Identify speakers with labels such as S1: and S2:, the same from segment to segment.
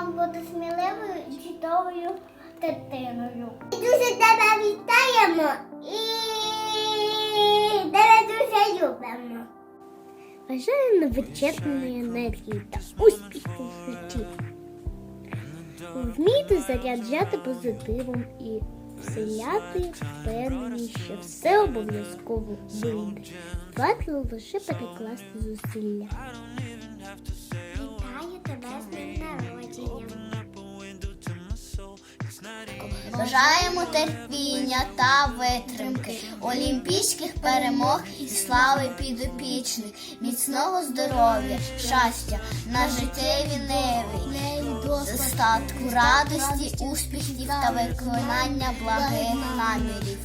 S1: вам бути сміливою і чудовою дитиною. Дуже тебе вітаємо і тебе дуже любимо. Бажаю невичерпної енергії та успіху в житті. Вмійте заряджати позитивом і вселяти впевненість, що все обов'язково вийде. Варто лише перекласти зусилля. Вітаю тебе з днем народження.
S2: Бажаємо терпіння та витримки, олімпійських перемог і слави підопічних, міцного здоров'я, щастя на життєві ниві, достатку, радості, успіхів та виконання благих намірів.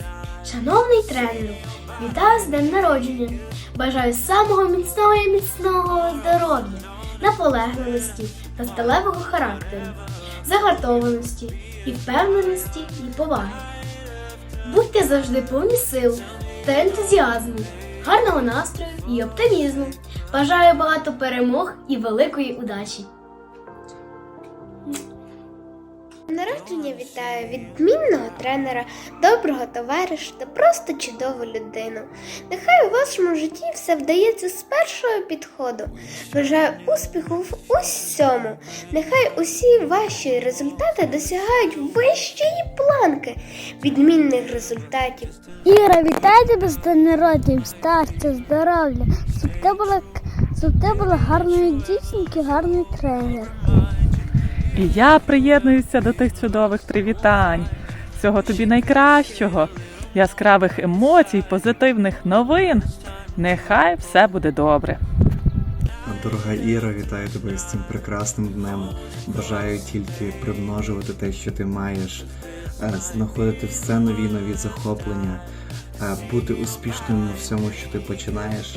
S3: Шановний тренеру, вітаю з днем народження. Бажаю самого міцного і міцного здоров'я, наполегливості та сталевого характеру, загартованості і впевненості і поваги. Будьте завжди повні сил та ентузіазму, гарного настрою і оптимізму. Бажаю багато перемог і великої удачі.
S4: Народження вітаю відмінного тренера, доброго товариша та просто чудову людину. Нехай у вашому житті все вдається з першого підходу. Бажаю успіху в усьому. Нехай усі ваші результати досягають вищої планки відмінних результатів.
S1: Іра, вітаю тебе з днем народження, щастя, здоров'я, щоб ти була, щоб ти була гарною дівчинкою, гарною тренеркою.
S5: І я приєднуюся до тих чудових привітань. Всього тобі найкращого, яскравих емоцій, позитивних новин. Нехай все буде добре.
S6: Дорога Іра, вітаю тебе з цим прекрасним днем. Бажаю тільки примножувати те, що ти маєш, е, знаходити все нові нові захоплення, е, бути успішним у всьому, що ти починаєш,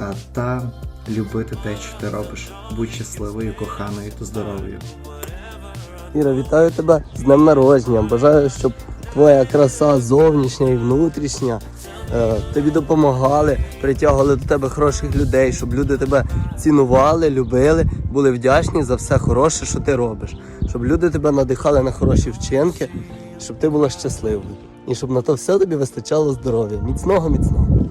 S6: е, та любити те, що ти робиш. Будь щасливою, коханою та здоровою.
S7: Іра, вітаю тебе з днем народження. Бажаю, щоб твоя краса зовнішня і внутрішня е, тобі допомагали, притягували до тебе хороших людей, щоб люди тебе цінували, любили, були вдячні за все хороше, що ти робиш. Щоб люди тебе надихали на хороші вчинки, щоб ти була щасливою. І щоб на то все тобі вистачало здоров'я. Міцного, міцного.